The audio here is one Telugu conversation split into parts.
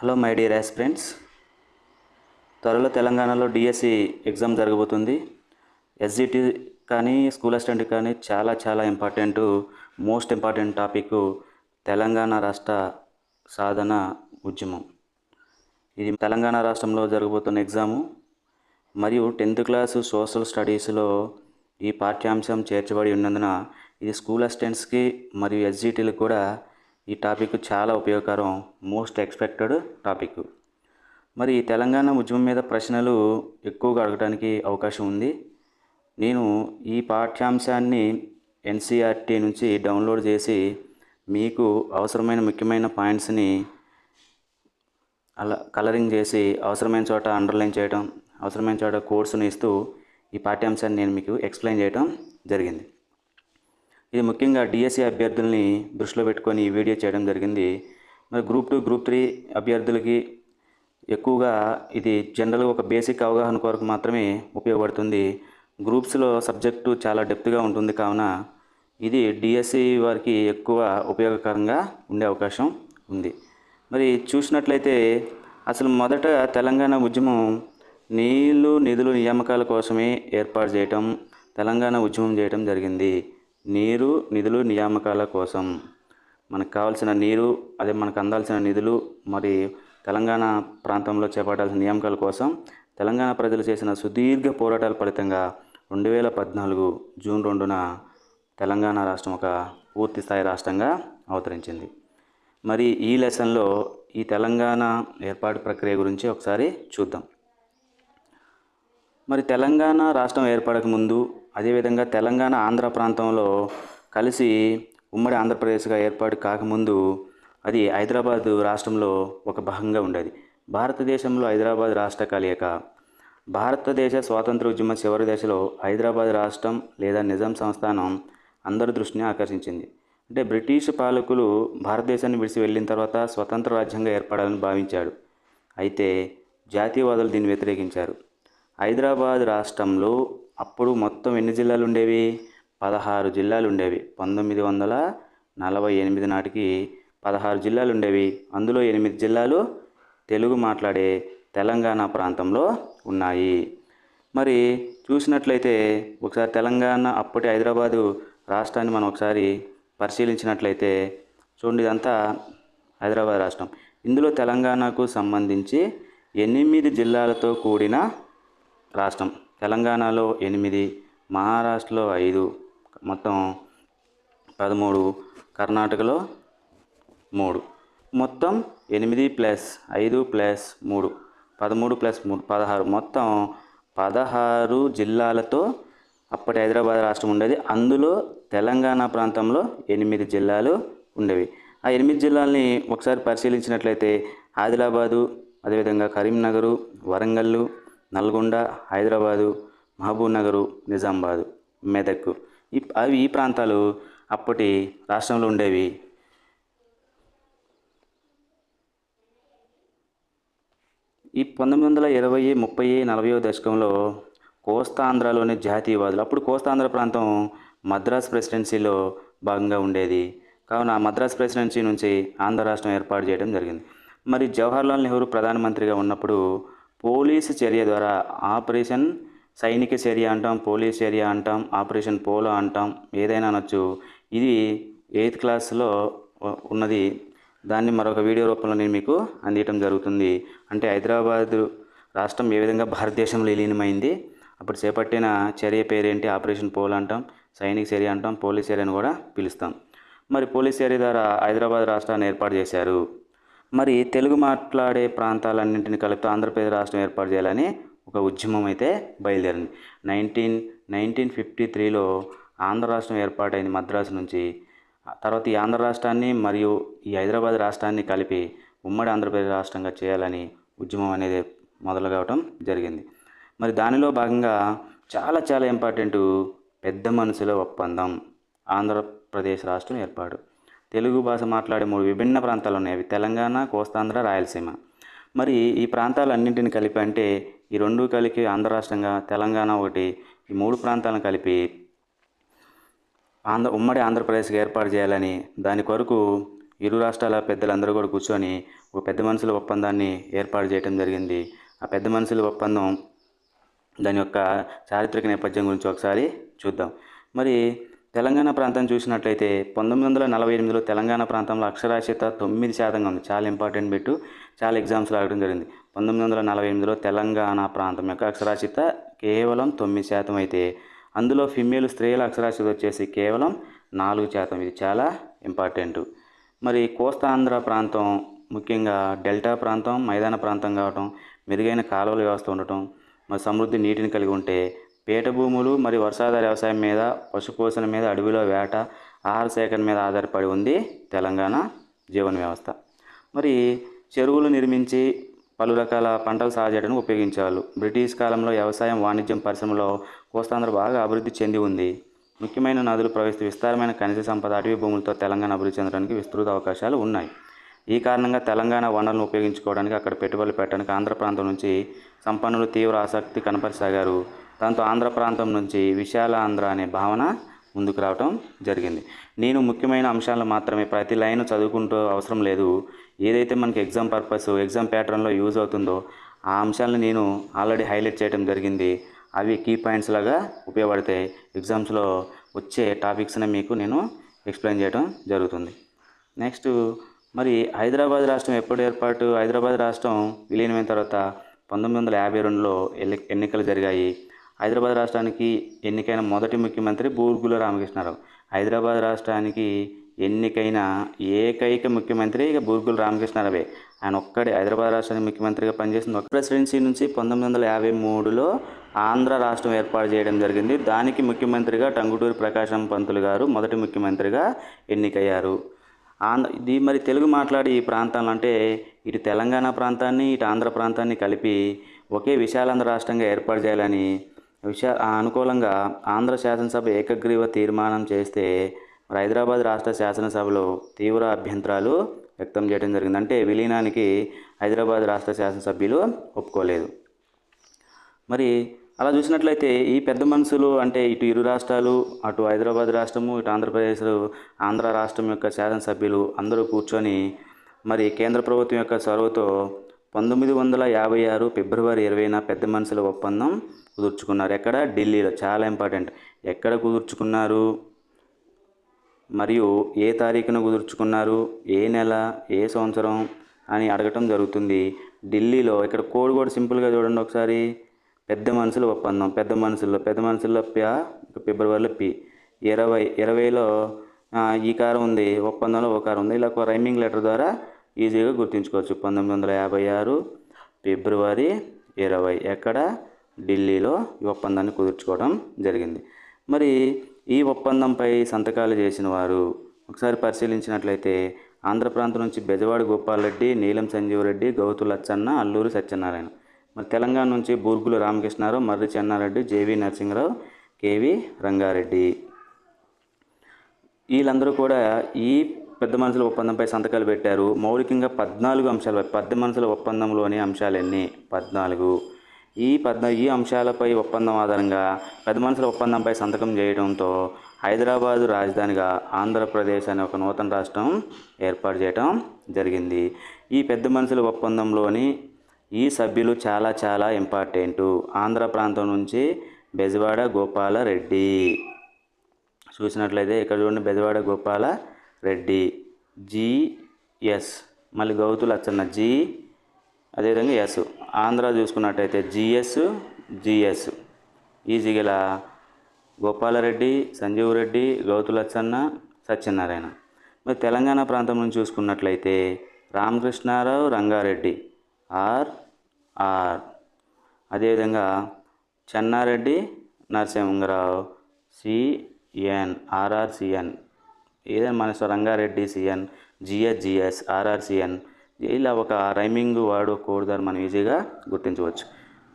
Hello my dear aspirants. త్వరలో తెలంగాణలో డిఎస్సి ఎగ్జామ్ జరగబోతుంది. ఎస్జిటి కానీ స్కూల్ అసిస్టెంట్ కానీ చాలా చాలా important most important topic Telangana రాష్ట్ర సాధన ఉద్యమం. ఇది తెలంగాణ రాష్ట్రంలో జరగబోతున్న ఎగ్జాము. మరియు టెన్త్ క్లాసు సోషల్ స్టడీస్లో ఈ పాఠ్యాంశం చేర్చబడి ఉన్నందున ఇది స్కూల్ అసిస్టెంట్స్కి మరియు ఎస్జిటీలకు కూడా ఈ టాపిక్ చాలా ఉపయోగకరం మోస్ట్ ఎక్స్పెక్టెడ్ టాపిక్. మరి తెలంగాణ ఉద్యమం మీద ప్రశ్నలు ఎక్కువగా అడగడానికి అవకాశం ఉంది. నేను ఈ పాఠ్యాంశాన్ని ఎన్సీఆర్టీ నుంచి డౌన్లోడ్ చేసి మీకు అవసరమైన ముఖ్యమైన పాయింట్స్ని అలా కలరింగ్ చేసి అవసరమైన చోట అండర్లైన్ చేయడం అవసరమైన చోట కోర్సును ఇస్తూ ఈ పాఠ్యాంశాన్ని నేను మీకు ఎక్స్ప్లెయిన్ చేయడం జరిగింది. ఇది ముఖ్యంగా డిఎస్సి అభ్యర్థుల్ని దృష్టిలో పెట్టుకొని ఈ వీడియో చేయడం జరిగింది. మరి గ్రూప్ టూ గ్రూప్ త్రీ అభ్యర్థులకి ఎక్కువగా ఇది జనరల్గా ఒక బేసిక్ అవగాహన కొరకు మాత్రమే ఉపయోగపడుతుంది. గ్రూప్స్లో సబ్జెక్టు చాలా డెప్త్గా ఉంటుంది కావున ఇది డిఎస్సి వారికి ఎక్కువ ఉపయోగకరంగా ఉండే అవకాశం ఉంది. మరి చూసినట్లయితే అసలు మొదట తెలంగాణ ఉద్యమం నీళ్ళు నిధులు నియామకాల కోసమే ఏర్పాటు చేయటం తెలంగాణ ఉద్యమం చేయటం జరిగింది. నీరు నిధులు నియామకాల కోసం. మనకు కావాల్సిన నీరు అదే మనకు అందాల్సిన నిధులు మరి తెలంగాణ ప్రాంతంలో చేపట్టాల్సిన నియామకాల కోసం తెలంగాణ ప్రజలు చేసిన సుదీర్ఘ పోరాటాల ఫలితంగా రెండు వేల పద్నాలుగు జూన్ రెండున తెలంగాణ రాష్ట్రం ఒక పూర్తి స్థాయి రాష్ట్రంగా అవతరించింది. మరి ఈ లెసన్లో ఈ తెలంగాణ ఏర్పాటు ప్రక్రియ గురించి ఒకసారి చూద్దాం. మరి తెలంగాణ రాష్ట్రం ఏర్పడక ముందు అదేవిధంగా తెలంగాణ ఆంధ్ర ప్రాంతంలో కలిసి ఉమ్మడి ఆంధ్రప్రదేశ్గా ఏర్పాటు కాకముందు అది హైదరాబాద్ రాష్ట్రంలో ఒక భాగంగా ఉండేది. భారతదేశంలో హైదరాబాద్ రాష్ట్ర కలయిక. భారతదేశ స్వాతంత్ర ఉద్యమ చివరి దశలో హైదరాబాద్ రాష్ట్రం లేదా నిజాం సంస్థానం అందరి దృష్టిని ఆకర్షించింది. అంటే బ్రిటిష్ పాలకులు భారతదేశాన్ని విడిచి వెళ్ళిన తర్వాత స్వతంత్ర రాజ్యంగా ఏర్పడాలని భావించాడు. అయితే జాతీయవాదులు దీన్ని వ్యతిరేకించారు. హైదరాబాద్ రాష్ట్రంలో అప్పుడు మొత్తం ఎన్ని జిల్లాలు ఉండేవి పదహారు జిల్లాలు ఉండేవి పంతొమ్మిది వందల నలభై ఎనిమిది నాటికి పదహారు జిల్లాలు ఉండేవి అందులో ఎనిమిది జిల్లాలు తెలుగు మాట్లాడే తెలంగాణ ప్రాంతంలో ఉన్నాయి. మరి చూసినట్లయితే ఒకసారి తెలంగాణ అప్పటి హైదరాబాదు రాష్ట్రాన్ని మనం ఒకసారి పరిశీలించినట్లయితే చూడండి ఇదంతా హైదరాబాద్ రాష్ట్రం. ఇందులో తెలంగాణకు సంబంధించి ఎనిమిది జిల్లాలతో కూడిన రాష్ట్రం. తెలంగాణలో ఎనిమిది మహారాష్ట్రలో ఐదు మొత్తం పదమూడు కర్ణాటకలో మూడు. మొత్తం ఎనిమిది ప్లస్ ఐదు ప్లస్ మూడు పదమూడు ప్లస్ మూడు పదహారు. మొత్తం పదహారు జిల్లాలతో అప్పటి హైదరాబాద్ రాష్ట్రం ఉండేది. అందులో తెలంగాణ ప్రాంతంలో ఎనిమిది జిల్లాలు ఉండేవి. ఆ ఎనిమిది జిల్లాల్ని ఒకసారి పరిశీలించినట్లయితే ఆదిలాబాదు అదేవిధంగా కరీంనగరు వరంగల్లు నల్గొండ హైదరాబాదు మహబూబ్ నగరు నిజామాబాదు మెదక్. అవి ఈ ప్రాంతాలు అప్పటి రాష్ట్రంలో ఉండేవి. ఈ పంతొమ్మిది వందల ఇరవై ముప్పై నలభైవ దశకంలో కోస్తాంధ్రలోని జాతీయవాదులు అప్పుడు కోస్తాంధ్ర ప్రాంతం మద్రాస్ ప్రెసిడెన్సీలో భాగంగా ఉండేది. కావున ఆ మద్రాస్ ప్రెసిడెన్సీ నుంచి ఆంధ్ర రాష్ట్రం ఏర్పాటు చేయడం జరిగింది. మరి జవహర్లాల్ నెహ్రూ ప్రధానమంత్రిగా ఉన్నప్పుడు పోలీసు చర్య ద్వారా ఆపరేషన్ సైనిక చర్య అంటాం పోలీస్ చర్య అంటాం ఆపరేషన్ పోలో అంటాం ఏదైనా అనొచ్చు. ఇది ఎయిత్ క్లాస్లో ఉన్నది. దాన్ని మరొక వీడియో రూపంలో నేను మీకు అందించడం జరుగుతుంది. అంటే హైదరాబాద్ రాష్ట్రం ఏ విధంగా భారతదేశంలో విలీనమైంది అప్పుడు చేపట్టిన చర్య పేరేంటి? ఆపరేషన్ పోల్ అంటాం సైనిక చర్య అంటాం పోలీస్ చర్య అని కూడా పిలుస్తాం. మరి పోలీస్ చర్య ద్వారా హైదరాబాద్ రాష్ట్రాన్ని ఏర్పాటు చేశారు. మరి తెలుగు మాట్లాడే ప్రాంతాలన్నింటినీ కలిపి ఆంధ్రప్రదేశ్ రాష్ట్రం ఏర్పాటు చేయాలని ఒక ఉద్యమం అయితే బయలుదేరింది. నైన్టీన్ నైన్టీన్ ఫిఫ్టీ త్రీలో ఆంధ్ర రాష్ట్రం ఏర్పాటైంది మద్రాసు నుంచి. తర్వాత ఈ ఆంధ్ర రాష్ట్రాన్ని మరియు ఈ హైదరాబాద్ రాష్ట్రాన్ని కలిపి ఉమ్మడి ఆంధ్రప్రదేశ్ రాష్ట్రంగా చేయాలని ఉద్యమం అనేది మొదలు కావటం జరిగింది. మరి దానిలో భాగంగా చాలా చాలా ఇంపార్టెంట్ పెద్ద మనసులో ఒప్పందం ఆంధ్రప్రదేశ్ రాష్ట్రం ఏర్పాటు. తెలుగు భాష మాట్లాడే మూడు విభిన్న ప్రాంతాలు ఉన్నాయి అవి తెలంగాణ కోస్తాంధ్ర రాయలసీమ. మరి ఈ ప్రాంతాలన్నింటిని కలిపి అంటే ఈ రెండు కలిపి ఆంధ్ర రాష్ట్రంగా తెలంగాణ ఒకటి ఈ మూడు ప్రాంతాలను కలిపి ఆంధ్ర ఉమ్మడి ఆంధ్రప్రదేశ్కి ఏర్పాటు చేయాలని దాని కొరకు ఇరు రాష్ట్రాల పెద్దలందరూ కూడా కూర్చొని ఒక పెద్ద మనుషుల ఒప్పందాన్ని ఏర్పాటు చేయడం జరిగింది. ఆ పెద్ద మనుషుల ఒప్పందం దాని యొక్క చారిత్రక నేపథ్యం గురించి ఒకసారి చూద్దాం. మరి తెలంగాణ ప్రాంతం చూసినట్లయితే పంతొమ్మిది వందల నలభై ఎనిమిదిలో తెలంగాణ ప్రాంతంలో అక్షరాస్యత తొమ్మిది శాతంగా ఉంది. చాలా ఇంపార్టెంట్ బిట్టు. చాలా ఎగ్జామ్స్లో అడగడం జరిగింది. పంతొమ్మిది వందల నలభై ఎనిమిదిలో తెలంగాణ ప్రాంతం యొక్క అక్షరాస్యత కేవలం తొమ్మిది శాతం అయితే అందులో ఫిమేల్ స్త్రీల అక్షరాస్యత వచ్చేసి కేవలం నాలుగు శాతం. ఇది చాలా ఇంపార్టెంట్. మరి కోస్తాంధ్ర ప్రాంతం ముఖ్యంగా డెల్టా ప్రాంతం మైదాన ప్రాంతం కావటం మెరుగైన కాలువల వ్యవస్థ ఉండటం మరి సమృద్ధి నీటిని కలిగి ఉంటే పీట భూములు మరియు వర్షాధార వ్యవసాయం మీద పశుపోషణ మీద అడవిలో వేట ఆహార సేకరణ మీద ఆధారపడి ఉంది తెలంగాణ జీవన వ్యవస్థ. మరి చెరువులు నిర్మించి పలు రకాల పంటలు సాగు చేయడానికి ఉపయోగించేవాళ్ళు. బ్రిటిష్ కాలంలో వ్యవసాయం వాణిజ్యం పరిశ్రమలో కోస్తాంధ్ర బాగా అభివృద్ధి చెంది ఉంది. ముఖ్యమైన నదులు ప్రవహిస్తూ విస్తారమైన ఖనిజ సంపద అటవీ భూములతో తెలంగాణ అభివృద్ధి చెందడానికి విస్తృత అవకాశాలు ఉన్నాయి. ఈ కారణంగా తెలంగాణ వనరులను ఉపయోగించుకోవడానికి అక్కడ పెట్టుబడులు పెట్టడానికి ఆంధ్ర ప్రాంతం నుంచి సంపన్నులు తీవ్ర ఆసక్తి కనపరసాగారు. దాంతో ఆంధ్ర ప్రాంతం నుంచి విశాల ఆంధ్ర అనే భావన ముందుకు రావటం జరిగింది. నేను ముఖ్యమైన అంశాలను మాత్రమే ప్రతి లైన్ చదువుకుంటూ అవసరం లేదు. ఏదైతే మనకి ఎగ్జామ్ పర్పస్ ఎగ్జామ్ ప్యాటర్న్లో యూజ్ అవుతుందో ఆ అంశాలను నేను ఆల్రెడీ హైలైట్ చేయడం జరిగింది. అవి కీ పాయింట్స్ లాగా ఉపయోగపడతాయి. ఎగ్జామ్స్లో వచ్చే టాపిక్స్ని మీకు నేను ఎక్స్ప్లెయిన్ చేయడం జరుగుతుంది. నెక్స్ట్ మరి హైదరాబాద్ రాష్ట్రం ఎప్పుడు ఏర్పాటు? హైదరాబాద్ రాష్ట్రం విలీనమైన తర్వాత పంతొమ్మిది వందల యాభై రెండులో ఎన్ని ఎన్నికలు జరిగాయి. హైదరాబాద్ రాష్ట్రానికి ఎన్నికైన మొదటి ముఖ్యమంత్రి బూర్గుల రామకృష్ణారావు. హైదరాబాద్ రాష్ట్రానికి ఎన్నికైన ఏకైక ముఖ్యమంత్రి ఇక బూర్గుల రామకృష్ణారావే. ఆయన ఒక్కడే హైదరాబాద్ రాష్ట్రానికి ముఖ్యమంత్రిగా పనిచేసింది. ఒక ప్రెసిడెన్సీ నుంచి పంతొమ్మిది వందల యాభై మూడులో ఆంధ్ర రాష్ట్రం ఏర్పాటు చేయడం జరిగింది. దానికి ముఖ్యమంత్రిగా టంగుటూరి ప్రకాశం పంతులు గారు మొదటి ముఖ్యమంత్రిగా ఎన్నికయ్యారు. ఆంధ్ర ఇది మరి తెలుగు మాట్లాడే ఈ ప్రాంతాలు అంటే ఇటు తెలంగాణ ప్రాంతాన్ని ఇటు ఆంధ్ర ప్రాంతాన్ని కలిపి ఒకే విశాలాంధ్ర రాష్ట్రంగా ఏర్పాటు చేయాలని విషయ అనుకూలంగా ఆంధ్ర శాసనసభ ఏకగ్రీవ తీర్మానం చేస్తే మరి హైదరాబాద్ రాష్ట్ర శాసనసభలో తీవ్ర అభ్యంతరాలు వ్యక్తం చేయడం జరిగింది. అంటే విలీనానికి హైదరాబాద్ రాష్ట్ర శాసనసభ్యులు ఒప్పుకోలేదు. మరి అలా చూసినట్లయితే ఈ పెద్ద మనుషులు అంటే ఇటు ఇరు రాష్ట్రాలు అటు హైదరాబాద్ రాష్ట్రము ఇటు ఆంధ్రప్రదేశ్ ఆంధ్ర రాష్ట్రం యొక్క శాసనసభ్యులు అందరూ కూర్చొని మరి కేంద్ర ప్రభుత్వం యొక్క చొరవతో పంతొమ్మిది వందల యాభై ఆరు ఫిబ్రవరి ఇరవైన పెద్ద మనుషుల ఒప్పందం కుదుర్చుకున్నారు. ఎక్కడ? ఢిల్లీలో. చాలా ఇంపార్టెంట్. ఎక్కడ కుదుర్చుకున్నారు? మరియు ఏ తారీఖున కుదుర్చుకున్నారు? ఏ నెల? ఏ సంవత్సరం? అని అడగటం జరుగుతుంది. ఢిల్లీలో ఇక్కడ కోడ్ కూడా సింపుల్గా చూడండి ఒకసారి. పెద్ద మనుషుల ఒప్పందం. పెద్ద మనుషుల్లో. పెద్ద మనుషుల్లో ప్యా ఫిబ్రవరిలో పి. ఇరవై ఇరవైలో ఈ కారం ఉంది. ఒప్పందంలో ఒక కారం ఉంది. ఇలా ఒక రైమింగ్ లెటర్ ద్వారా ఈజీగా గుర్తుంచుకోవచ్చు. పంతొమ్మిది వందల యాభై ఆరు ఫిబ్రవరి ఇరవై ఎక్కడ ఢిల్లీలో ఈ ఒప్పందాన్ని కుదుర్చుకోవడం జరిగింది. మరి ఈ ఒప్పందంపై సంతకాలు చేసిన వారు ఒకసారి పరిశీలించినట్లయితే ఆంధ్ర ప్రాంతం నుంచి బెజవాడ గోపాల్ రెడ్డి నీలం సంజీవరెడ్డి గౌతు లచ్చన్న అల్లూరి సత్యనారాయణ. మరి తెలంగాణ నుంచి బూర్గుల రామకృష్ణారావు మర్రి చెన్నారెడ్డి జేవి నరసింహరావు కేవి రంగారెడ్డి. వీళ్ళందరూ కూడా ఈ పెద్ద మనుషుల ఒప్పందంపై సంతకాలు పెట్టారు. మౌలికంగా పద్నాలుగు అంశాలు పెద్ద మనుషుల ఒప్పందంలోని అంశాలన్నీ పద్నాలుగు. ఈ పద్నా ఈ అంశాలపై ఒప్పందం ఆధారంగా పెద్ద మనుషుల ఒప్పందంపై సంతకం చేయడంతో హైదరాబాదు రాజధానిగా ఆంధ్రప్రదేశ్ అనే ఒక నూతన రాష్ట్రం ఏర్పాటు చేయడం జరిగింది. ఈ పెద్ద మనుషుల ఒప్పందంలోని ఈ సభ్యులు చాలా చాలా ఇంపార్టెంటు. ఆంధ్ర ప్రాంతం నుంచి బెజవాడ గోపాలరెడ్డి. చూసినట్లయితే ఇక్కడ చూడండి బెజవాడ గోపాల రెడ్డి. జిఎస్ మళ్ళీ గౌతు లచ్చన్న జి. అదేవిధంగా ఎస్. ఆంధ్ర చూసుకున్నట్టయితే జిఎస్ జిఎస్ ఈజీ గల గోపాలరెడ్డి సంజీవ్ రెడ్డి గౌతు లచ్చన్న సత్యనారాయణ. మరి తెలంగాణ ప్రాంతం నుంచి చూసుకున్నట్లయితే రామకృష్ణారావు రంగారెడ్డి. Are are. అదేవిధంగా చెన్నారెడ్డి నరసింహరావు. సిఎన్ ఆర్ఆర్సిఎన్ ఏదైనా మన Ranga Reddy CN GS GS RRCN. ఇలా ఒక రైమింగ్ వాడు కోడ్ ద్వారా మనం ఈజీగా గుర్తించవచ్చు.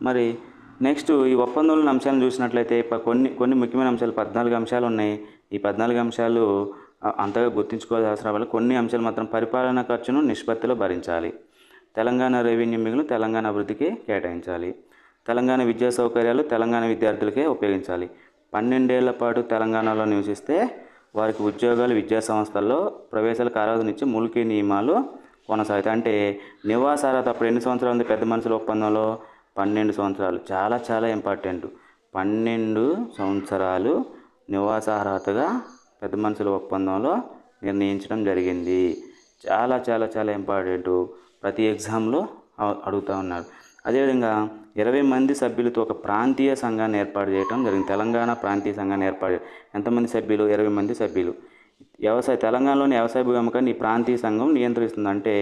మరి నెక్స్ట్ ఈ ఒప్పందంలోని అంశాలను చూసినట్లయితే కొన్ని కొన్ని ముఖ్యమైన అంశాలు పద్నాలుగు అంశాలు ఉన్నాయి. ఈ పద్నాలుగు అంశాలు అంతగా గుర్తుంచుకోవాల్సిన అవసరం వల్ల కొన్ని అంశాలు మాత్రం పరిపాలన ఖర్చును నిష్పత్తిలో భరించాలి. తెలంగాణ రెవెన్యూ మిగులు తెలంగాణ అభివృద్ధికి కేటాయించాలి. తెలంగాణ విద్యా సౌకర్యాలు తెలంగాణ విద్యార్థులకే ఉపయోగించాలి. పన్నెండేళ్ళ పాటు తెలంగాణలో నివసిస్తే వారికి ఉద్యోగాలు విద్యా సంస్థల్లో ప్రవేశాల కాలావధినిచ్చి ములికి నియమాలు కొనసాగుతాయి. అంటే నివాసార్హత అప్పుడు ఎన్ని సంవత్సరాలు ఉంది? పెద్ద మనుషుల ఒప్పందంలో పన్నెండు సంవత్సరాలు. చాలా చాలా ఇంపార్టెంట్ పన్నెండు సంవత్సరాలు నివాసార్హతగా పెద్ద మనుషుల ఒప్పందంలో నిర్ణయించడం జరిగింది. చాలా చాలా చాలా ఇంపార్టెంట్ ప్రతి ఎగ్జామ్లో అడుగుతూ ఉన్నారు. అదేవిధంగా ఇరవై మంది సభ్యులతో ఒక ప్రాంతీయ సంఘాన్ని ఏర్పాటు చేయడం జరిగింది. తెలంగాణ ప్రాంతీయ సంఘాన్ని ఏర్పాటు ఎంతమంది సభ్యులు? ఇరవై మంది సభ్యులు. వ్యవసాయ తెలంగాణలోని వ్యవసాయ భూమి అమ్మకాన్ని ఈ ప్రాంతీయ సంఘం నియంత్రిస్తుంది. అంటే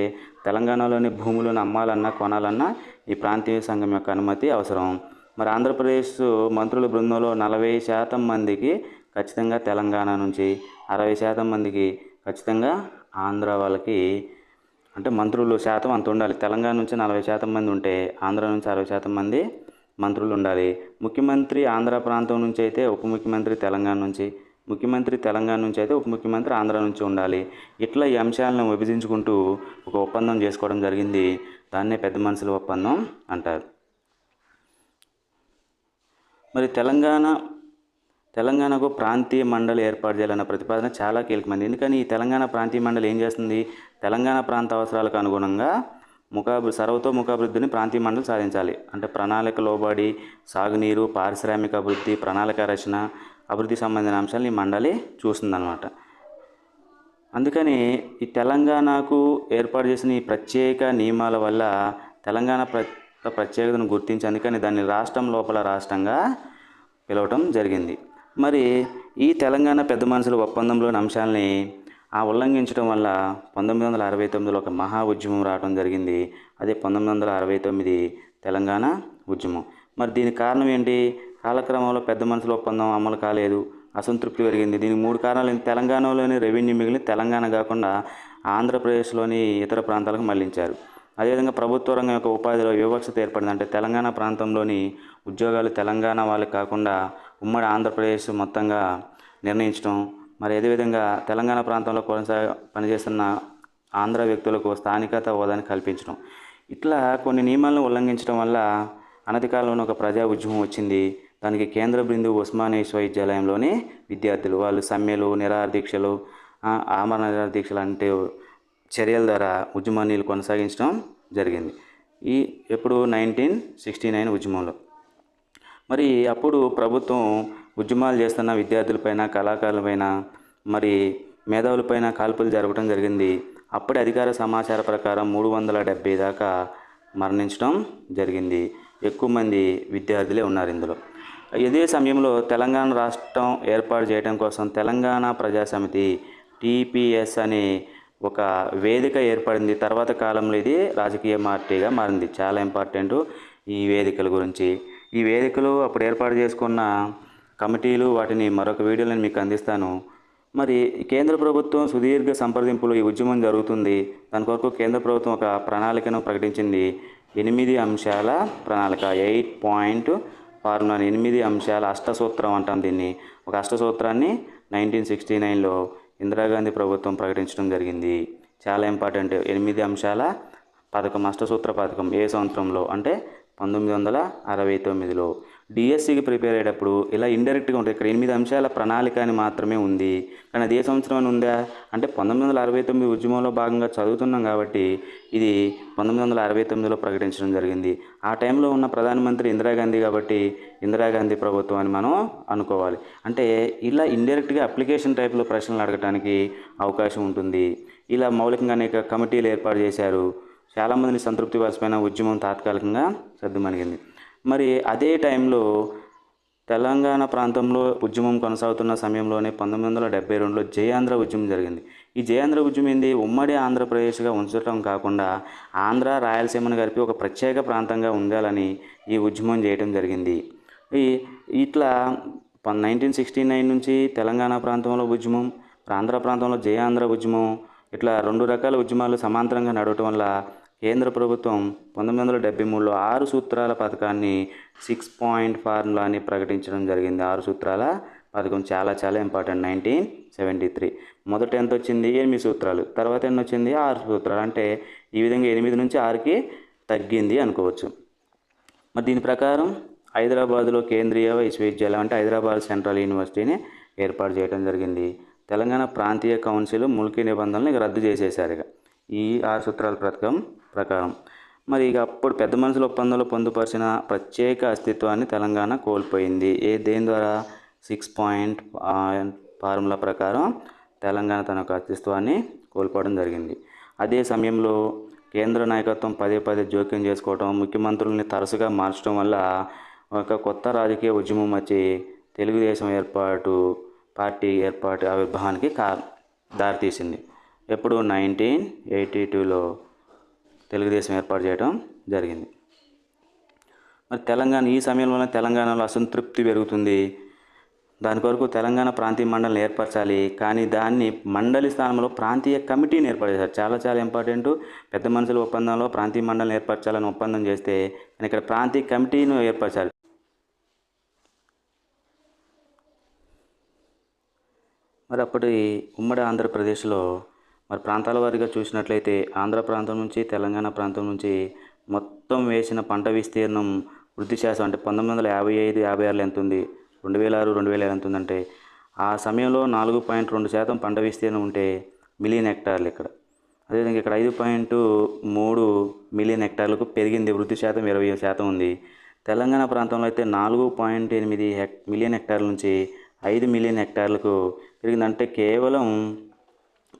తెలంగాణలోని భూములను అమ్మాలన్నా కొనాలన్నా ఈ ప్రాంతీయ సంఘం యొక్క అనుమతి అవసరం. మరి ఆంధ్రప్రదేశ్ మంత్రుల బృందంలో నలభై శాతం మందికి ఖచ్చితంగా తెలంగాణ నుంచి అరవై శాతం మందికి ఖచ్చితంగా ఆంధ్ర వాళ్ళకి అంటే మంత్రులు శాతం అంత ఉండాలి. తెలంగాణ నుంచి నలభై శాతం మంది ఉంటే ఆంధ్ర నుంచి అరవై శాతం మంది మంత్రులు ఉండాలి. ముఖ్యమంత్రి ఆంధ్ర ప్రాంతం నుంచి అయితే ఉప ముఖ్యమంత్రి తెలంగాణ నుంచి ముఖ్యమంత్రి తెలంగాణ నుంచి అయితే ఉప ముఖ్యమంత్రి ఆంధ్ర నుంచి ఉండాలి. ఇట్లా ఈ అంశాలను విభజించుకుంటూ ఒక ఒప్పందం చేసుకోవడం జరిగింది. దాన్నే పెద్ద మనుషుల ఒప్పందం అంటారు. మరి తెలంగాణ తెలంగాణకు ప్రాంతీయ మండలి ఏర్పాటు చేయాలన్న ప్రతిపాదన చాలా కీలకమంది. ఎందుకని ఈ తెలంగాణ ప్రాంతీయ మండలి ఏం చేస్తుంది? తెలంగాణ ప్రాంత అవసరాలకు అనుగుణంగా ముఖాభి సర్వతో ముఖాభివృద్ధిని ప్రాంతీయ మండలి సాధించాలి. అంటే ప్రణాళిక లోబడి సాగునీరు పారిశ్రామిక అభివృద్ధి ప్రణాళిక రచన అభివృద్ధి సంబంధించిన అంశాలను ఈ మండలి చూస్తుందన్నమాట. అందుకని ఈ తెలంగాణకు ఏర్పాటు చేసిన ఈ ప్రత్యేక నియమాల వల్ల తెలంగాణ ప్ర ప్రత్యేకతను గుర్తించి అందుకని దాన్ని రాష్ట్రం లోపల రాష్ట్రంగా పిలవటం జరిగింది. మరి ఈ తెలంగాణ పెద్ద మనుషుల ఒప్పందంలోని అంశాలని ఆ ఉల్లంఘించడం వల్ల పంతొమ్మిది వందల అరవై తొమ్మిదిలో ఒక మహా ఉద్యమం రావడం జరిగింది. అదే పంతొమ్మిది వందల అరవై తొమ్మిది తెలంగాణ ఉద్యమం. మరి దీనికి కారణం ఏంటి? కాలక్రమంలో పెద్ద మనుషుల ఒప్పందం అమలు కాలేదు. అసంతృప్తి పెరిగింది. దీనికి మూడు కారణాలు తెలంగాణలోని రెవెన్యూ మిగిలి తెలంగాణ కాకుండా ఆంధ్రప్రదేశ్లోని ఇతర ప్రాంతాలకు మళ్ళించారు. అదేవిధంగా ప్రభుత్వ రంగం యొక్క ఉపాధిలో వివక్షత ఏర్పడింది. అంటే తెలంగాణ ప్రాంతంలోని ఉద్యోగాలు తెలంగాణ వాళ్ళకి కాకుండా ఉమ్మడి ఆంధ్రప్రదేశ్ మొత్తంగా నిర్ణయించడం మరి అదేవిధంగా తెలంగాణ ప్రాంతంలో కొనసాగ పనిచేస్తున్న ఆంధ్ర వ్యక్తులకు స్థానికత హోదాని కల్పించడం. ఇట్లా కొన్ని నియమాలను ఉల్లంఘించడం వల్ల అనతి కాలంలో ఒక ప్రజా ఉద్యమం వచ్చింది. దానికి కేంద్ర బిందువు ఉస్మానియా విశ్వవిద్యాలయంలోని విద్యార్థులు వాళ్ళు సమ్మెలు నిరాహార దీక్షలు ఆమరణ నిరాహార దీక్షలు అంటే చర్యల ద్వారా ఉద్యమాన్ని కొనసాగించడం జరిగింది. ఈ ఎప్పుడు నైన్టీన్ సిక్స్టీ నైన్ ఉద్యమంలో. మరి అప్పుడు ప్రభుత్వం ఉద్యమాలు చేస్తున్న విద్యార్థులపైన కళాకారులపైన మరి మేధావులపైన కాల్పులు జరగడం జరిగింది. అప్పటి అధికార సమాచార ప్రకారం మూడు వందల డెబ్బై దాకా మరణించడం జరిగింది. ఎక్కువ మంది విద్యార్థులే ఉన్నారు ఇందులో. ఇదే సమయంలో తెలంగాణ రాష్ట్రం ఏర్పాటు చేయడం కోసం తెలంగాణ ప్రజాసమితి టీపీఎస్ అనే ఒక వేదిక ఏర్పడింది. తర్వాత కాలంలో ఇది రాజకీయ పార్టీగా మారింది. చాలా ఇంపార్టెంట్ ఈ వేదికల గురించి. ఈ వేదికలు అప్పుడు ఏర్పాటు చేసుకున్న కమిటీలు వాటిని మరొక వీడియోలో మీకు అందిస్తాను. మరి కేంద్ర ప్రభుత్వం సుదీర్ఘ సంప్రదింపులు ఈ ఉద్యమం జరుగుతుంది. దాని కొరకు కేంద్ర ప్రభుత్వం ఒక ప్రణాళికను ప్రకటించింది. ఎనిమిది అంశాల ప్రణాళిక ఎయిట్ పాయింట్ ఫార్ములా ఎనిమిది అంశాల అష్టసూత్రం అంటాం దీన్ని. ఒక అష్టసూత్రాన్ని నైన్టీన్ సిక్స్టీ నైన్లో ఇందిరాగాంధీ ప్రభుత్వం ప్రకటించడం జరిగింది. చాలా ఇంపార్టెంట్. ఎనిమిది అంశాల పథకం అష్టసూత్ర పథకం ఏ సంవత్సరంలో? అంటే పంతొమ్మిది వందల అరవై తొమ్మిదిలో డిఎస్సికి ప్రిపేర్ అయ్యేటప్పుడు ఇలా ఇండైరెక్ట్గా ఉంటుంది ఇక్కడ ఎనిమిది అంశాల ప్రణాళిక అని మాత్రమే ఉంది. కానీ అది ఏ సంవత్సరం అని ఉందా? అంటే పంతొమ్మిది వందల అరవై తొమ్మిది ఉద్యమంలో భాగంగా చదువుతున్నాం కాబట్టి ఇది పంతొమ్మిది వందల అరవై తొమ్మిదిలో ప్రకటించడం జరిగింది. ఆ టైంలో ఉన్న ప్రధానమంత్రి ఇందిరాగాంధీ కాబట్టి ఇందిరాగాంధీ ప్రభుత్వం అని మనం అనుకోవాలి. అంటే ఇలా ఇండైరెక్ట్గా అప్లికేషన్ టైప్లో ప్రశ్నలు అడగడానికి అవకాశం ఉంటుంది. ఇలా మౌలికంగా అనేక కమిటీలు ఏర్పాటు చేశారు. చాలామందిని సంతృప్తి పరచమైన ఉద్యమం తాత్కాలికంగా సర్దుమణిగింది. మరి అదే టైంలో తెలంగాణ ప్రాంతంలో ఉద్యమం కొనసాగుతున్న సమయంలోనే పంతొమ్మిది వందల డెబ్బై రెండులో జయాంధ్ర ఉద్యమం జరిగింది. ఈ జయాంధ్ర ఉద్యమం ఏంది? ఉమ్మడి ఆంధ్రప్రదేశ్గా ఉంచడం కాకుండా ఆంధ్ర రాయలసీమను కలిపి ఒక ప్రత్యేక ప్రాంతంగా ఉండాలని ఈ ఉద్యమం చేయడం జరిగింది. ఈ ఇట్లా నైన్టీన్ సిక్స్టీ నైన్ నుంచి తెలంగాణ ప్రాంతంలో ఉద్యమం ఆంధ్ర ప్రాంతంలో జయాంధ్ర ఉద్యమం ఇట్లా రెండు రకాల ఉద్యమాలు సమాంతరంగా నడవటం వల్ల కేంద్ర ప్రభుత్వం పంతొమ్మిది వందల డెబ్బై మూడులో ఆరు సూత్రాల పథకాన్ని సిక్స్ పాయింట్ ఫార్ములాని ప్రకటించడం జరిగింది. ఆరు సూత్రాల పథకం చాలా చాలా ఇంపార్టెంట్. Nineteen seventy three. మొదట ఎంత వచ్చింది? ఎనిమిది సూత్రాలు. తర్వాత ఎన్ని వచ్చింది? ఆరు సూత్రాలు. అంటే ఈ విధంగా ఎనిమిది నుంచి ఆరుకి తగ్గింది అనుకోవచ్చు. మరి దీని ప్రకారం హైదరాబాద్లో కేంద్రీయ విశ్వవిద్యాలయం అంటే హైదరాబాద్ సెంట్రల్ యూనివర్సిటీని ఏర్పాటు చేయడం జరిగింది. తెలంగాణ ప్రాంతీయ కౌన్సిల్ ముల్కీ నిబంధనలు ఇక రద్దు చేసేశారు ఇక. ఈ ఆరు సూత్రాల పథకం ప్రకారం. మరి ఇక అప్పుడు పెద్ద మనుషుల ఒప్పందంలో పొందుపరిచిన ప్రత్యేక అస్తిత్వాన్ని తెలంగాణ కోల్పోయింది. ఏ దేని ద్వారా? సిక్స్ పాయింట్ ఫార్ములా ప్రకారం తెలంగాణ తన యొక్క అస్తిత్వాన్ని కోల్పోవడం జరిగింది. అదే సమయంలో కేంద్ర నాయకత్వం పదే పదే జోక్యం చేసుకోవడం ముఖ్యమంత్రుల్ని తరచుగా మార్చడం వల్ల ఒక కొత్త రాజకీయ ఉద్యమం వచ్చి తెలుగుదేశం ఏర్పాటు పార్టీ ఏర్పాటు ఆవిర్భావానికి కా దారితీసింది. ఎప్పుడు? నైన్టీన్ ఎయిటీ టూలో తెలుగుదేశం ఏర్పాటు చేయడం జరిగింది. మరి తెలంగాణ ఈ సమయంలోనే తెలంగాణలో అసంతృప్తి పెరుగుతుంది. దాని కొరకు తెలంగాణ ప్రాంతీయ మండలిని ఏర్పరచాలి. కానీ దాన్ని మండలి స్థానంలో ప్రాంతీయ కమిటీని ఏర్పడేశారు చాలా చాలా ఇంపార్టెంట్. పెద్ద మనుషుల ఒప్పందంలో ప్రాంతీయ మండలిని ఏర్పరచాలని ఒప్పందం చేస్తే ఇక్కడ ప్రాంతీయ కమిటీని ఏర్పరచాలి మరి అప్పటి ఉమ్మడి ఆంధ్రప్రదేశ్లో మరి ప్రాంతాల వారీగా చూసినట్లయితే ఆంధ్ర ప్రాంతం నుంచి తెలంగాణ ప్రాంతం నుంచి మొత్తం వేసిన పంట విస్తీర్ణం వృద్ధి శాతం అంటే పంతొమ్మిది వందల యాభై ఐదు యాభై ఆరులో ఎంత ఉంది? రెండు వేల ఆరు రెండు వేల ఎంత ఉందంటే ఆ సమయంలో నాలుగు పాయింట్ రెండు శాతం పంట విస్తీర్ణం ఉంటే మిలియన్ హెక్టార్లు ఇక్కడ. అదేవిధంగా ఇక్కడ ఐదు పాయింట్ మూడు మిలియన్ హెక్టార్లకు పెరిగింది వృద్ధి శాతం ఇరవై శాతం ఉంది. తెలంగాణ ప్రాంతంలో అయితే నాలుగు పాయింట్ ఎనిమిది హెక్ మిలియన్ హెక్టార్ల నుంచి ఐదు మిలియన్ హెక్టార్లకు పెరిగిందంటే కేవలం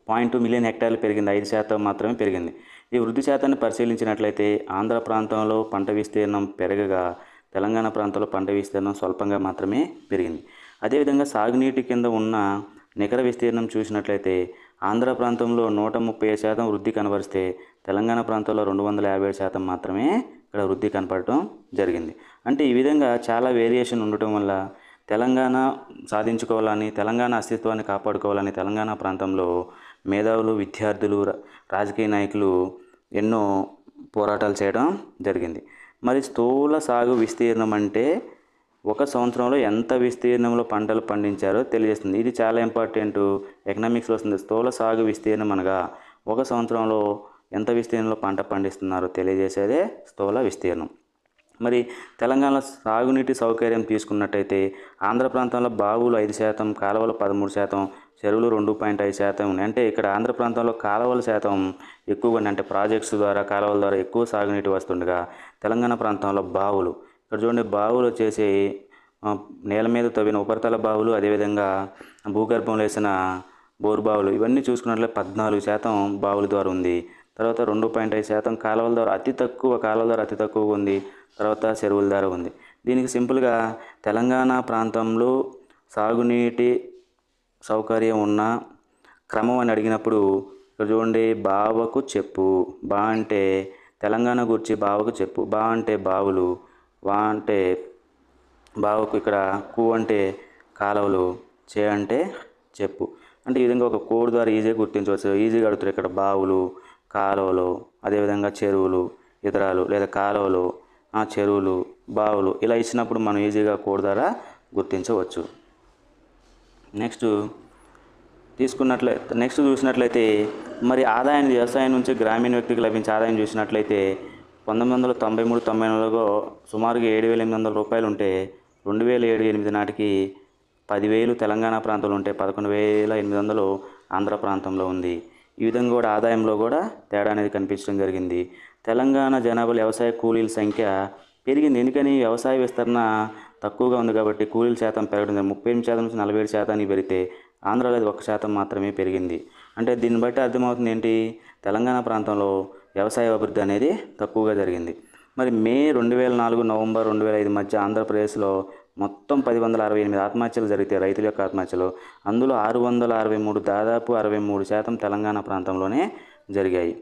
పాయింట్ టూ మిలియన్ హెక్టార్లు పెరిగింది. ఐదు శాతం మాత్రమే పెరిగింది. ఈ వృద్ధి శాతాన్ని పరిశీలించినట్లయితే ఆంధ్ర ప్రాంతంలో పంట విస్తీర్ణం పెరగగా తెలంగాణ ప్రాంతంలో పంట విస్తీర్ణం స్వల్పంగా మాత్రమే పెరిగింది. అదేవిధంగా సాగునీటి కింద ఉన్న నికర విస్తీర్ణం చూసినట్లయితే ఆంధ్ర ప్రాంతంలో నూట ముప్పై శాతం వృద్ధి కనబరిస్తే తెలంగాణ ప్రాంతంలో రెండు వందల యాభై ఏడు శాతం మాత్రమే ఇక్కడ వృద్ధి కనపడటం జరిగింది. అంటే ఈ విధంగా చాలా వేరియేషన్ ఉండటం వల్ల తెలంగాణ సాధించుకోవాలని తెలంగాణ అస్తిత్వాన్ని కాపాడుకోవాలని తెలంగాణ ప్రాంతంలో మేధావులు విద్యార్థులు రా- రాజకీయ నాయకులు ఎన్నో పోరాటాలు చేయడం జరిగింది. మరి స్థూల సాగు విస్తీర్ణం అంటే ఒక సంవత్సరంలో ఎంత విస్తీర్ణంలో పంటలు పండించారో తెలియజేస్తుంది. ఇది చాలా ఇంపార్టెంట్ ఎకనామిక్స్లో వస్తుంది. స్థూల సాగు విస్తీర్ణం అనగా ఒక సంవత్సరంలో ఎంత విస్తీర్ణంలో పంట పండిస్తున్నారో తెలియజేసేదే స్థూల విస్తీర్ణం. మరి తెలంగాణ సాగునీటి సౌకర్యం తీసుకున్నట్టయితే ఆంధ్ర ప్రాంతంలో బావులు ఐదు శాతం కాలువలు పదమూడు శాతం చెరువులు రెండు పాయింట్ ఐదు శాతం ఉన్నాయి. అంటే ఇక్కడ ఆంధ్ర ప్రాంతంలో కాలువల శాతం ఎక్కువగా ఉన్నాయి. అంటే ప్రాజెక్ట్స్ ద్వారా కాలువల ద్వారా ఎక్కువ సాగునీటి వస్తుండగా తెలంగాణ ప్రాంతంలో బావులు ఇక్కడ చూడండి బావులు వచ్చేసి నేల మీద తవ్విన ఉపరితల బావులు అదేవిధంగా భూగర్భంలో వేసిన బోరు బావులు ఇవన్నీ చూసుకున్నట్లయితే పద్నాలుగు శాతం బావుల ద్వారా ఉంది. తర్వాత రెండు పాయింట్ ఐదు శాతం కాలువల ద్వారా అతి తక్కువ కాలువల ద్వారా అతి తక్కువగా ఉంది. తర్వాత చెరువుల ద్వారా ఉంది. దీనికి సింపుల్గా తెలంగాణ ప్రాంతంలో సాగునీటి సౌకర్యం ఉన్న క్రమం అని అడిగినప్పుడు ఇక్కడ చూడండి బావకు చెప్పు. బా అంటే తెలంగాణ గురించి బావకు చెప్పు. బా అంటే బావులు వా అంటే బావకు ఇక్కడ కు అంటే కాలువలు చే అంటే చెప్పు. అంటే ఈ విధంగా ఒక కోడ్ ద్వారా ఈజీగా గుర్తించవచ్చు. ఈజీగా అడుగుతారు ఇక్కడ బావులు కాలువలు అదేవిధంగా చెరువులు ఇతరాలు లేదా కాలువలు చెరువులు బావులు ఇలా ఇచ్చినప్పుడు మనం ఈజీగా కోడ్ ద్వారా గుర్తించవచ్చు. నెక్స్ట్ తీసుకున్నట్లయితే నెక్స్ట్ చూసినట్లయితే మరి ఆదాయం వ్యవసాయం నుంచి గ్రామీణ వ్యక్తికి లభించే ఆదాయం చూసినట్లయితే పంతొమ్మిది వందల తొంభై మూడు తొంభై నాలుగులో సుమారుగా ఏడు వేల ఎనిమిది వందల రూపాయలు ఉంటే రెండు వేల ఏడు ఎనిమిది నాటికి పదివేలు తెలంగాణ ప్రాంతంలో ఉంటే పదకొండు వేల ఎనిమిది వందలు ఆంధ్ర ప్రాంతంలో ఉంది. ఈ విధంగా కూడా ఆదాయంలో కూడా తేడా అనేది కనిపించడం జరిగింది. తెలంగాణ జనాభాలో వ్యవసాయ కూలీల సంఖ్య పెరిగింది. ఎందుకని? వ్యవసాయ విస్తరణ తక్కువగా ఉంది కాబట్టి కూలీల శాతం పెరగడం ముప్పై ఎనిమిది శాతం నుంచి నలభై ఏడు శాతానికి పెరిగితే ఆంధ్రాలో అది ఒక శాతం మాత్రమే పెరిగింది. అంటే దీన్ని బట్టి అర్థమవుతుంది ఏంటి? తెలంగాణ ప్రాంతంలో వ్యవసాయ అభివృద్ధి అనేది తక్కువగా జరిగింది. మరి మే రెండు వేల నాలుగు నవంబర్ రెండు వేల ఐదు మధ్య ఆంధ్రప్రదేశ్లో మొత్తం పది వందల అరవై ఎనిమిది ఆత్మహత్యలు జరిగితే రైతుల యొక్క ఆత్మహత్యలు. అందులో ఆరు వందల అరవై మూడు దాదాపు అరవై మూడు శాతం తెలంగాణ ప్రాంతంలోనే జరిగాయి.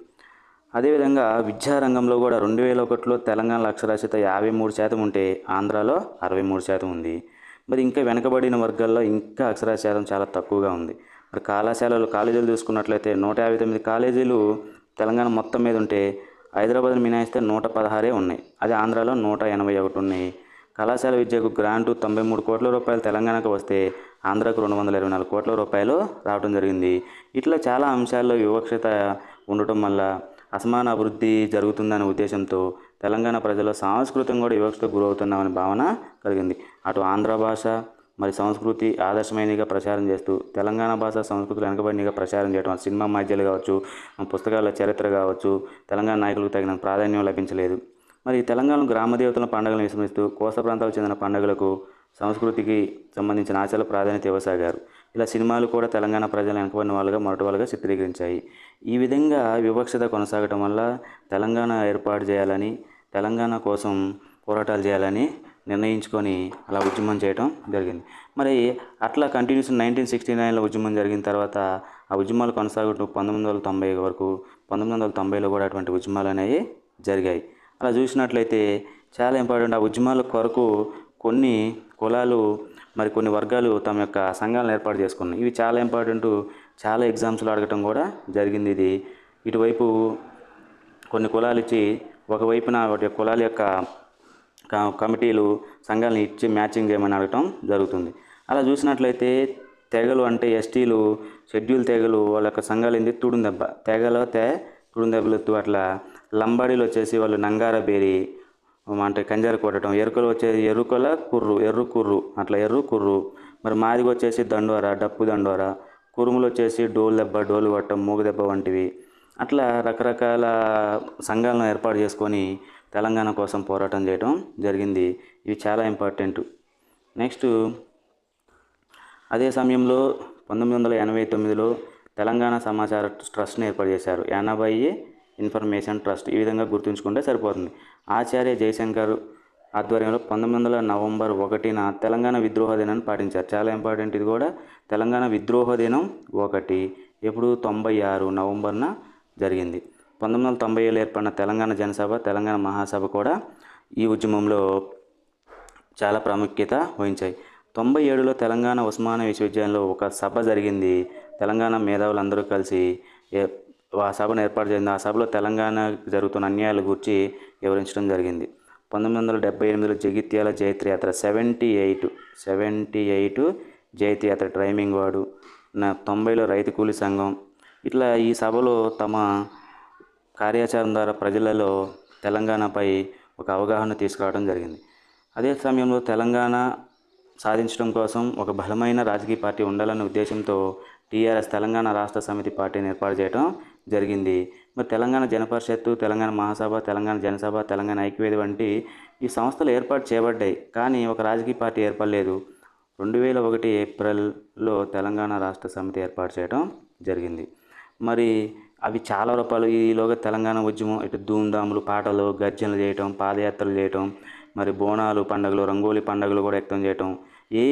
అదేవిధంగా విద్యారంగంలో కూడా రెండు వేల ఒకటిలో తెలంగాణ అక్షరాస్యత యాభై మూడు శాతం ఉంటే ఆంధ్రాలో అరవై మూడు శాతం ఉంది. మరి ఇంకా వెనకబడిన వర్గాల్లో ఇంకా అక్షరాస్యతం చాలా తక్కువగా ఉంది. మరి కళాశాలలు కాలేజీలు చూసుకున్నట్లయితే నూట యాభై తొమ్మిది కాలేజీలు తెలంగాణ మొత్తం మీద ఉంటే హైదరాబాద్ని మినహాయిస్తే నూట పదహారే ఉన్నాయి. అదే ఆంధ్రాలో నూట ఎనభై ఒకటి ఉన్నాయి. కళాశాల విద్యకు గ్రాంటు తొంభై మూడు కోట్ల రూపాయలు తెలంగాణకు వస్తే ఆంధ్రాకు రెండు వందల ఇరవై నాలుగు కోట్ల రూపాయలు రావడం జరిగింది. ఇట్లా చాలా అంశాల్లో వివక్షత ఉండటం వల్ల అసమాన అభివృద్ధి జరుగుతుందనే ఉద్దేశంతో తెలంగాణ ప్రజలు సాంస్కృతం కూడా వివక్షకు గురవుతున్నామనే భావన కలిగింది. అటు ఆంధ్ర భాష మరి సంస్కృతి ఆదర్శమైనదిగా ప్రచారం చేస్తూ తెలంగాణ భాష సంస్కృతులు వెనకబడినగా ప్రచారం చేయడం సినిమా మాధ్యాలు కావచ్చు పుస్తకాల చరిత్ర కావచ్చు తెలంగాణ నాయకులకు తగిన ప్రాధాన్యం లభించలేదు. మరి తెలంగాణ గ్రామ దేవతల పండుగలను విస్మరిస్తూ కోస్తా ప్రాంతాలకు చెందిన పండుగలకు సంస్కృతికి సంబంధించిన ఆశల ప్రాధాన్యత ఇవ్వసాగారు. ఇలా సినిమాలు కూడా తెలంగాణ ప్రజలు వెనకబడిన వాళ్ళుగా మొదటి వాళ్ళుగా చిత్రీకరించాయి. ఈ విధంగా వివక్షత కొనసాగటం వల్ల తెలంగాణ ఏర్పాటు చేయాలని తెలంగాణ కోసం పోరాటాలు చేయాలని నిర్ణయించుకొని అలా ఉద్యమం చేయడం జరిగింది. మరి అట్లా కంటిన్యూస్ నైన్టీన్ సిక్స్టీ నైన్లో ఉద్యమం జరిగిన తర్వాత ఆ ఉద్యమాలు కొనసాగుతూ పంతొమ్మిది వందల తొంభై వరకు పంతొమ్మిది వందల తొంభైలో కూడా అటువంటి ఉద్యమాలు అనేవి జరిగాయి. అలా చూసినట్లయితే చాలా ఇంపార్టెంట్ ఆ ఉద్యమాల కొరకు కొన్ని కులాలు మరి కొన్ని వర్గాలు తమ యొక్క సంఘాలను ఏర్పాటు చేసుకున్నాయి. ఇవి చాలా ఇంపార్టెంట్ చాలా ఎగ్జామ్స్లో అడగటం కూడా జరిగింది ఇది. ఇటువైపు కొన్ని కులాలు ఇచ్చి ఒకవైపున వాటి కులాల యొక్క కమిటీలు సంఘాలను ఇచ్చి మ్యాచింగ్ చేయమని అడగటం జరుగుతుంది. అలా చూసినట్లయితే తెగలు అంటే ఎస్టీలు షెడ్యూల్ తెగలు వాళ్ళ యొక్క సంఘాలు ఏంది? తుడుందెబ్బ. తెగలో తే తుడుందెబ్బలు అట్లా లంబాడీలు వచ్చేసి వాళ్ళు నంగారబేరి అంటే కంజారు కొట్టడం. ఎరుకలు వచ్చేది ఎరుకల కుర్రు ఎర్రు కుర్రు అట్లా ఎర్రు కుర్రు. మరి మాదిగ వచ్చేసి దండోర డప్పు దండోర కురుములు వచ్చేసి డోలు దెబ్బ డోలు కొట్టడం మూగ దెబ్బ వంటివి. అట్లా రకరకాల సంఘాలను ఏర్పాటు చేసుకొని తెలంగాణ కోసం పోరాటం చేయడం జరిగింది. ఇవి చాలా ఇంపార్టెంట్. నెక్స్ట్ అదే సమయంలో పంతొమ్మిది వందల ఎనభై తొమ్మిదిలో తెలంగాణ సమాచార ట్రస్ట్ని ఏర్పాటు చేశారు. ఎనభై ఇన్ఫర్మేషన్ ట్రస్ట్. ఈ విధంగా గుర్తుంచుకుంటే సరిపోతుంది. ఆచార్య జయశంకర్ ఆధ్వర్యంలో పంతొమ్మిది వందల నవంబర్ ఒకటిన తెలంగాణ విద్రోహ దినాన్ని పాటించారు. చాలా ఇంపార్టెంట్ ఇది కూడా. తెలంగాణ విద్రోహ దినం ఒకటి ఎప్పుడు? తొంభై ఆరు నవంబర్న జరిగింది. పంతొమ్మిది వందల తొంభై ఏళ్ళు ఏర్పడిన తెలంగాణ జనసభ తెలంగాణ మహాసభ కూడా ఈ ఉద్యమంలో చాలా ప్రాముఖ్యత వహించాయి. తొంభై ఏడులో తెలంగాణ ఉస్మానియా విశ్వవిద్యాలయంలో ఒక సభ జరిగింది. తెలంగాణ మేధావులందరూ కలిసి ఆ సభను ఏర్పాటు చేసింది. ఆ సభలో తెలంగాణ జరుగుతున్న అన్యాయాల గురించి వివరించడం జరిగింది. పంతొమ్మిది వందల డెబ్బై ఎనిమిదిలో జగిత్యాల జైత్రయాత్ర సెవెంటీ ఎయిట్ సెవెంటీ ఎయిట్ జైత్రయాత్ర డ్రైమింగ్ వాడు. నా తొంభైలో రైతు కూలీ సంఘం. ఇట్లా ఈ సభలో తమ కార్యాచరణ ద్వారా ప్రజలలో తెలంగాణపై ఒక అవగాహన తీసుకురావడం జరిగింది. అదే సమయంలో తెలంగాణ సాధించడం కోసం ఒక బలమైన రాజకీయ పార్టీ ఉండాలనే ఉద్దేశంతో టీఆర్ఎస్ తెలంగాణ రాష్ట్ర సమితి పార్టీని ఏర్పాటు చేయడం జరిగింది. మరి తెలంగాణ జనపరిషత్తు తెలంగాణ మహాసభ తెలంగాణ జనసభ తెలంగాణ ఐక్యవేది వంటి ఈ సంస్థలు ఏర్పాటు చేయబడ్డాయి. కానీ ఒక రాజకీయ పార్టీ ఏర్పడలేదు. రెండు వేల ఒకటి ఏప్రిల్లో తెలంగాణ రాష్ట్ర సమితి ఏర్పాటు చేయడం జరిగింది. మరి అవి చాలా రూపాయలు ఈలోగా తెలంగాణ ఉద్యమం ఇటు ధూమ్ధాములు పాటలు గర్జనలు చేయటం పాదయాత్రలు చేయటం మరి బోనాలు పండుగలు రంగోలీ పండుగలు కూడా వ్యక్తం చేయటం ఏ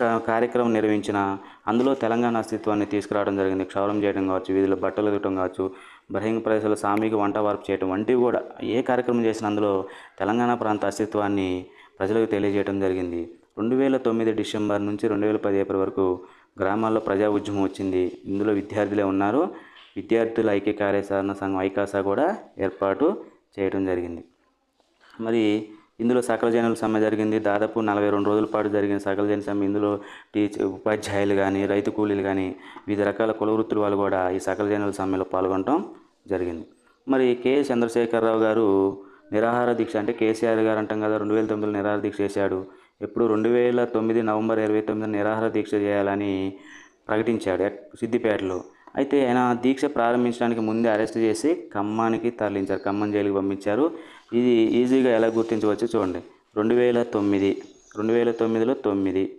కార్యక్రమం నిర్వహించిన అందులో తెలంగాణ అస్తిత్వాన్ని తీసుకురావడం జరిగింది. క్షౌరం చేయడం కావచ్చు వీధిలో బట్టలు దిగటం కావచ్చు బహిరంగ ప్రదేశాల్లో సామూహిక వంట వార్పు చేయటం వంటివి కూడా ఏ కార్యక్రమం చేసినా అందులో తెలంగాణ ప్రాంత అస్తిత్వాన్ని ప్రజలకు తెలియజేయడం జరిగింది. రెండు వేల తొమ్మిది డిసెంబర్ నుంచి రెండు వేల పది ఏప్రిల్ వరకు గ్రామాల్లో ప్రజా ఉద్యమం వచ్చింది. ఇందులో విద్యార్థులే ఉన్నారు. విద్యార్థుల ఐక్య కార్యాచరణ సంఘం ఐకాసా కూడా ఏర్పాటు చేయడం జరిగింది. మరి ఇందులో సకల జనుల సమ్మె జరిగింది. దాదాపు నలభై రెండు రోజుల పాటు జరిగిన సకల జన సమ్మె. ఇందులో టీచర్ ఉపాధ్యాయులు కానీ రైతు కూలీలు కానీ వివిధ రకాల కులవృత్తులు వాళ్ళు కూడా ఈ సకల జనుల సమ్మెలో పాల్గొనడం జరిగింది. మరి కె. చంద్రశేఖరరావు గారు నిరాహార దీక్ష అంటే కేసీఆర్ గారు అంటాం కదా రెండు వేల తొమ్మిదిలో నిరాహార దీక్ష చేశాడు. ఎప్పుడు రెండు వేల తొమ్మిది నవంబర్ ఇరవై తొమ్మిది నిరాహార దీక్ష చేయాలని ప్రకటించాడు సిద్దిపేటలో. అయితే ఆయన దీక్ష ప్రారంభించడానికి ముందే అరెస్ట్ చేసి ఖమ్మానికి తరలించారు. ఖమ్మం జైలుకి పంపించారు. ఇది ఈజీగా ఎలా గుర్తించవచ్చు చూడండి. రెండు వేల తొమ్మిది రెండు వేల తొమ్మిదిలో తొమ్మిది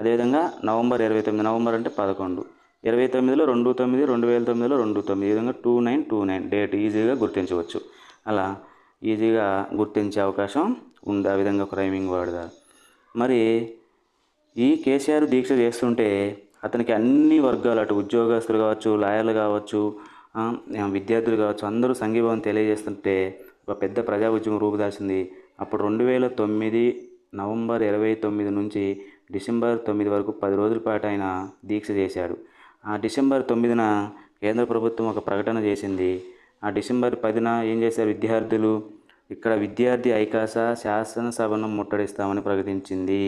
అదేవిధంగా నవంబర్ ఇరవై తొమ్మిది నవంబర్ అంటే పదకొండు ఇరవై తొమ్మిదిలో రెండు తొమ్మిది రెండు వేల తొమ్మిదిలో రెండు తొమ్మిది ఈ విధంగా two nine two nine date ఈజీగా గుర్తించవచ్చు. అలా ఈజీగా గుర్తించే అవకాశం ఉంది. ఆ విధంగా క్రైమింగ్ రైమింగ్ మరి ఈ కేసీఆర్ దీక్ష చేస్తుంటే అతనికి అన్ని వర్గాలు అటు ఉద్యోగస్తులు కావచ్చు లాయర్లు కావచ్చు విద్యార్థులు కావచ్చు అందరూ సంఘీభావం తెలియజేస్తుంటే ఒక పెద్ద ప్రజా ఉద్యమం రూపుదాల్చింది అప్పుడు రెండు వేల తొమ్మిది నవంబర్ ఇరవై తొమ్మిది నుంచి డిసెంబర్ తొమ్మిది వరకు పది రోజుల పాటు ఆయన దీక్ష చేశాడు. ఆ డిసెంబర్ తొమ్మిదిన కేంద్ర ప్రభుత్వం ఒక ప్రకటన చేసింది. ఆ డిసెంబర్ పదిన ఏం చేశారు విద్యార్థులు? ఇక్కడ విద్యార్థి ఐకాస శాసనసభను ముట్టడిస్తామని ప్రకటించింది.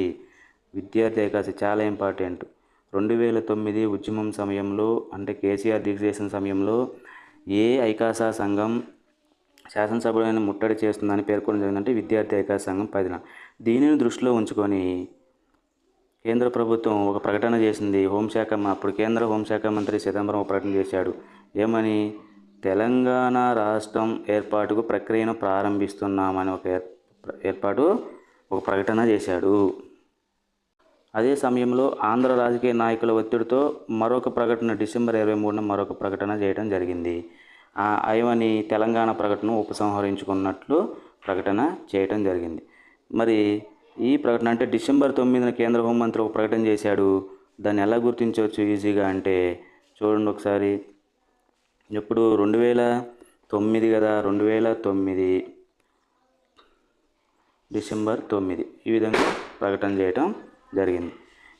విద్యార్థి ఐకాస చాలా ఇంపార్టెంట్. రెండు వేల తొమ్మిది ఉద్యమం సమయంలో అంటే కేసీఆర్ దీక్ష చేసిన సమయంలో ఏ ఐకాసా సంఘం శాసనసభలను ముట్టడి చేస్తుందని పేర్కొనడం జరిగిందంటే విద్యార్థి ఐకాస సంఘం పదిన దీనిని దృష్టిలో ఉంచుకొని కేంద్ర ప్రభుత్వం ఒక ప్రకటన చేసింది. హోంశాఖ అప్పుడు కేంద్ర హోంశాఖ మంత్రి చిదంబరం ఒక ప్రకటన చేశాడు. ఏమని? తెలంగాణ రాష్ట్రం ఏర్పాటుకు ప్రక్రియను ప్రారంభిస్తున్నామని ఒక ఏర్ ఏర్పాటు ఒక ప్రకటన చేశాడు. అదే సమయంలో ఆంధ్ర రాజకీయ నాయకుల ఒత్తిడితో మరొక ప్రకటన డిసెంబర్ ఇరవై మూడున మరొక ప్రకటన చేయడం జరిగింది. ఆ అయమని తెలంగాణ ప్రకటన ఉపసంహరించుకున్నట్లు ప్రకటన చేయడం జరిగింది. మరి ఈ ప్రకటన అంటే డిసెంబర్ తొమ్మిదిన కేంద్ర హోంమంత్రి ఒక ప్రకటన చేశాడు. దాన్ని ఎలా గుర్తించవచ్చు ఈజీగా అంటే చూడండి ఒకసారి. ఎప్పుడు రెండు వేల తొమ్మిది కదా రెండు వేల తొమ్మిది డిసెంబర్ తొమ్మిది. ఈ విధంగా ప్రకటన చేయటం జరిగింది.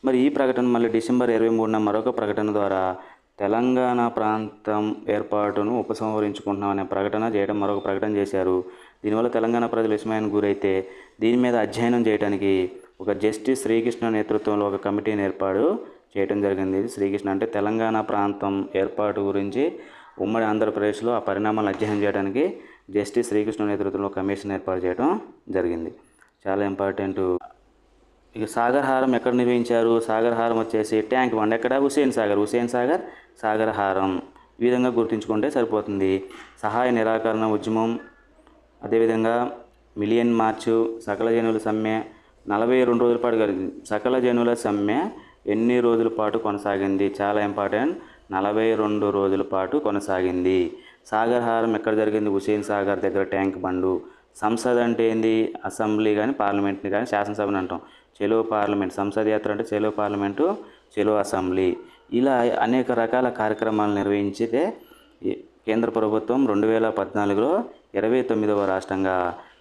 మరి ఈ ప్రకటన మళ్ళీ డిసెంబర్ ఇరవై మూడున మరొక ప్రకటన ద్వారా తెలంగాణ ప్రాంతం ఏర్పాటును ఉపసంహరించుకుంటున్నాం అనే ప్రకటన చేయడం మరొక ప్రకటన చేశారు. దీనివల్ల తెలంగాణ ప్రజలు విస్మయానికి గురైతే దీని మీద అధ్యయనం చేయడానికి ఒక జస్టిస్ శ్రీకృష్ణ నేతృత్వంలో ఒక కమిటీని ఏర్పాటు చేయడం జరిగింది. శ్రీకృష్ణ అంటే తెలంగాణ ప్రాంతం ఏర్పాటు గురించి ఉమ్మడి ఆంధ్రప్రదేశ్లో ఆ పరిణామాలను అధ్యయనం చేయడానికి జస్టిస్ శ్రీకృష్ణ నేతృత్వంలో కమిషన్ ఏర్పాటు చేయడం జరిగింది. చాలా ఇంపార్టెంట్ ఇక సాగర్ హారం ఎక్కడ నిర్వహించారు? సాగర్ హారం వచ్చేసి ట్యాంక్ బండ్ ఎక్కడ? హుసేన్ సాగర్. హుసేన్ సాగర్ సాగర్ హారం. ఈ విధంగా గుర్తుంచుకుంటే సరిపోతుంది. సహాయ నిరాకరణ ఉద్యమం అదేవిధంగా మిలియన్ మార్చు సకల జనుల సమ్మె నలభై రెండు రోజుల పాటు జరిగింది సకల జనుల సమ్మె ఎన్ని రోజుల పాటు కొనసాగింది? చాలా ఇంపార్టెంట్. నలభై రెండు రోజుల పాటు కొనసాగింది. సాగర్ హారం ఎక్కడ జరిగింది? హుసేన్ సాగర్ దగ్గర ట్యాంక్ బండు. సంసద్ అంటే ఏంది? అసెంబ్లీ కానీ పార్లమెంట్ని కానీ శాసనసభని అంటాం. చెలో పార్లమెంట్ సంసద్ యాత్ర అంటే చెలో పార్లమెంటు చెలో అసెంబ్లీ. ఇలా అనేక రకాల కార్యక్రమాలు నిర్వహించితే కేంద్ర ప్రభుత్వం రెండు వేల పద్నాలుగులో ఇరవై తొమ్మిదవ రాష్ట్రంగా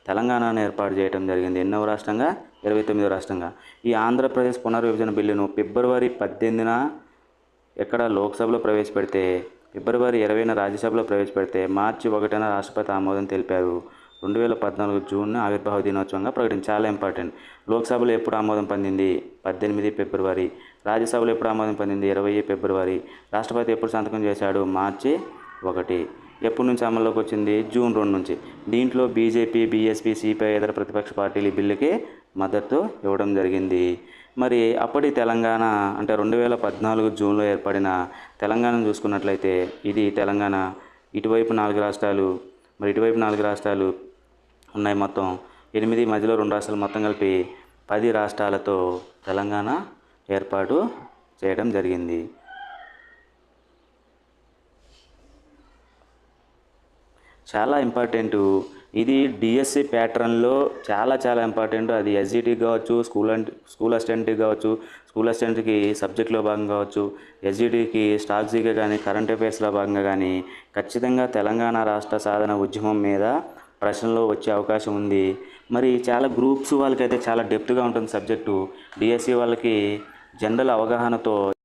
తెలంగాణను ఏర్పాటు చేయడం జరిగింది. ఎన్నవ రాష్ట్రంగా? ఇరవై తొమ్మిదవ రాష్ట్రంగా. ఈ ఆంధ్రప్రదేశ్ పునర్విభజన బిల్లును ఫిబ్రవరి పద్దెనిమిదిన ఎక్కడ లోక్సభలో ప్రవేశపెడితే ఫిబ్రవరి ఇరవైన రాజ్యసభలో ప్రవేశపెడితే మార్చి ఒకటిన రాష్ట్రపతి ఆమోదం తెలిపారు. రెండు వేల పద్నాలుగు జూన్ ఆవిర్భావ దినోత్సవంగా ప్రకటించి చాలా ఇంపార్టెంట్. లోక్సభలో ఎప్పుడు ఆమోదం పొందింది? పద్దెనిమిది ఫిబ్రవరి. రాజ్యసభలో ఎప్పుడు ఆమోదం పొందింది? ఇరవై ఫిబ్రవరి. రాష్ట్రపతి ఎప్పుడు సంతకం చేశాడు? మార్చి ఒకటి. ఎప్పటి నుంచి అమల్లోకి వచ్చింది? జూన్ రెండు నుంచి. దీంట్లో బీజేపీ బీఎస్పీ సిపిఐ ఇతర ప్రతిపక్ష పార్టీలు ఈ బిల్లుకి మద్దతు ఇవ్వడం జరిగింది. మరి అప్పటి తెలంగాణ అంటే రెండు వేల పద్నాలుగు జూన్లో ఏర్పడిన తెలంగాణను చూసుకున్నట్లయితే ఇది తెలంగాణ ఇటువైపు నాలుగు రాష్ట్రాలు మరి ఇటువైపు నాలుగు రాష్ట్రాలు ఉన్నాయి మొత్తం. ఎనిమిది మధ్యలో రెండు రాష్ట్రాలు మొత్తం కలిపి పది రాష్ట్రాలతో తెలంగాణ ఏర్పాటు చేయడం జరిగింది. చాలా ఇంపార్టెంట్. ఇది డిఎస్సి ప్యాటర్న్లో చాలా చాలా ఇంపార్టెంట్. అది ఎస్జిటి కావచ్చు స్కూల్ అండ్ స్కూల్ అసిస్టెంట్కి కావచ్చు స్కూల్ అసిస్టెంట్కి సబ్జెక్ట్లో భాగంగా కావచ్చు ఎస్జిటికి స్టాక్ కానీ కరెంట్ అఫైర్స్లో భాగంగా కానీ ఖచ్చితంగా తెలంగాణ రాష్ట్ర సాధన ఉద్యమం మీద ప్రశ్నలు వచ్చే అవకాశం ఉంది. మరి చాలా గ్రూప్స్ వాళ్ళకైతే చాలా డెప్త్గా ఉంటుంది సబ్జెక్టు. డిఎస్సి వాళ్ళకి జనరల్ అవగాహనతో